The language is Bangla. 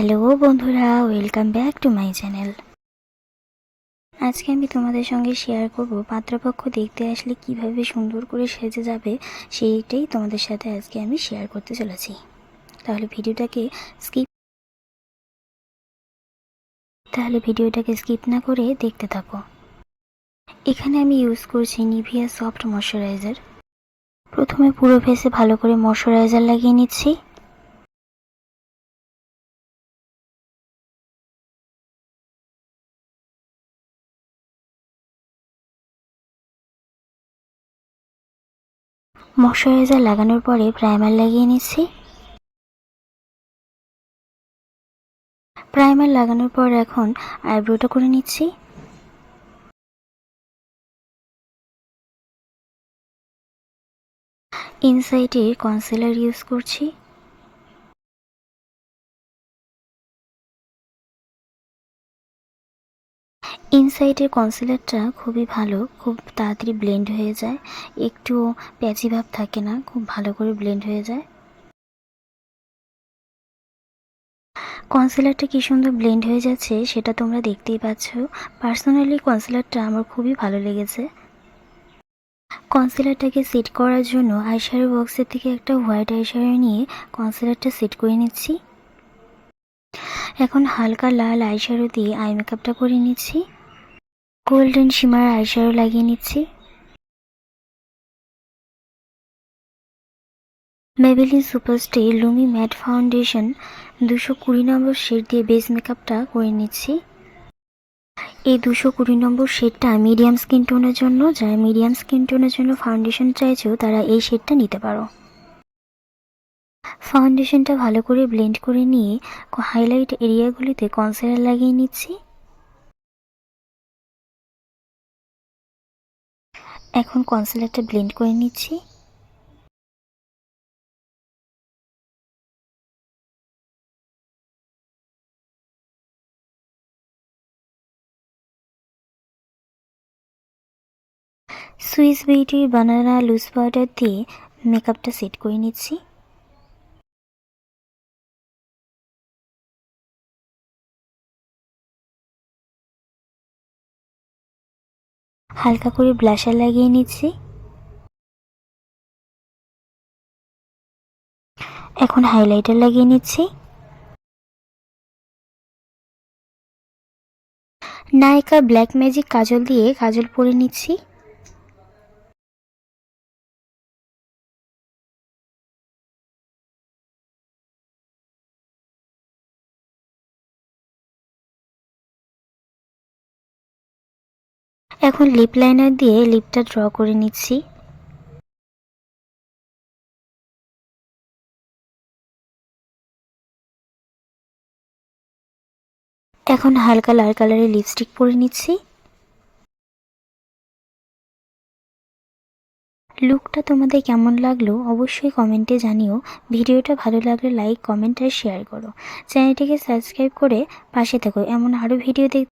হ্যালো বন্ধুরা, welcome back to my channel. আজকে আমি তোমাদের সঙ্গে শেয়ার করব পাত্রপক্ষ দেখতে আসলে কীভাবে সুন্দর করে সেজে যাবে, সেইটাই তোমাদের সাথে আজকে আমি শেয়ার করতে চলেছি। তাহলে ভিডিওটাকে স্কিপ তাহলে ভিডিওটাকে স্কিপ না করে দেখতে থাকো। এখানে আমি ইউজ করছি নিভিয়া সফট ময়শ্চারাইজার। প্রথমে পুরো ফেসে ভালো করে ময়শ্চারাইজার লাগিয়ে নিচ্ছি। ময়শ্চারাইজার লাগানোর পরে প্রাইমার লাগিয়ে নিচ্ছি। প্রাইমার লাগানোর পর এখন আইব্রোটা করে নিচ্ছি। ইনসাইডে কনসিলার ইউজ করছি। ইনসাইডের কনসিলারটা খুবই ভালো, খুব তাড়াতাড়ি ব্লেন্ড হয়ে যায়। একটু প্যাচি ভাব থাকে না, খুব ভালো করে ব্লেন্ড হয়ে যায়। কনসিলারটা কি সুন্দর ব্লেন্ড হয়ে যাচ্ছে, সেটা তোমরা দেখতেই পাচ্ছ। পার্সোনালি কনসিলারটা আমার খুবই ভালো লেগেছে। কনসিলারটাকে সেট করার জন্য আইশ্যাডো বক্সের থেকে একটা হোয়াইট আইশ্যাডো নিয়ে কনসিলারটা সেট করে নিচ্ছি। এখন হালকা লাল আইশ্যাডো দিয়ে আই মেকআপটা করে নিচ্ছি। গোল্ডেন শিমার আইশ্যাডো লাগিয়ে নিচ্ছি। মেবেলিন সুপারস্টে লুমি ম্যাট ফাউন্ডেশন দুশো কুড়ি নম্বর শেড দিয়ে বেস মেকআপটা করে নিচ্ছি। এই দুশো কুড়ি নম্বর শেডটা মিডিয়াম স্কিন টোনের জন্য, যারা মিডিয়াম স্কিন টোনের জন্য ফাউন্ডেশন চাইছো, তারা এই শেডটা নিতে পারো। ফাউন্ডেশনটা ভালো করে ব্লেন্ড করে নিয়ে হাইলাইট এরিয়াগুলিতে কনসিলার লাগিয়ে নিচ্ছি। এখন কনসিলারটা ব্লেন্ড করে নিচ্ছি। সুইস বিউটির বানানা লুজ পাউডার দিয়ে মেকআপটা সেট করে নিচ্ছি। হালকা করে ব্লাশার লাগিয়ে নিচ্ছি। এখন হাইলাইটার লাগিয়ে নিচ্ছি। নায়িকা ব্ল্যাক ম্যাজিক কাজল দিয়ে কাজল পরে নিচ্ছি। এখন লিপ লাইনার দিয়ে লিপটা ড্র করে নিচ্ছি। এখন হালকা লাল কালারের লিপস্টিক পরে নিচ্ছি। লুকটা তোমাদের কেমন লাগল অবশ্যই কমেন্টে জানিও। ভিডিওটা ভালো লাগলে লাইক কমেন্ট আর শেয়ার করো। চ্যানেলটিকে সাবস্ক্রাইব করে পাশে থাকো। এমন আরও ভিডিও দেখ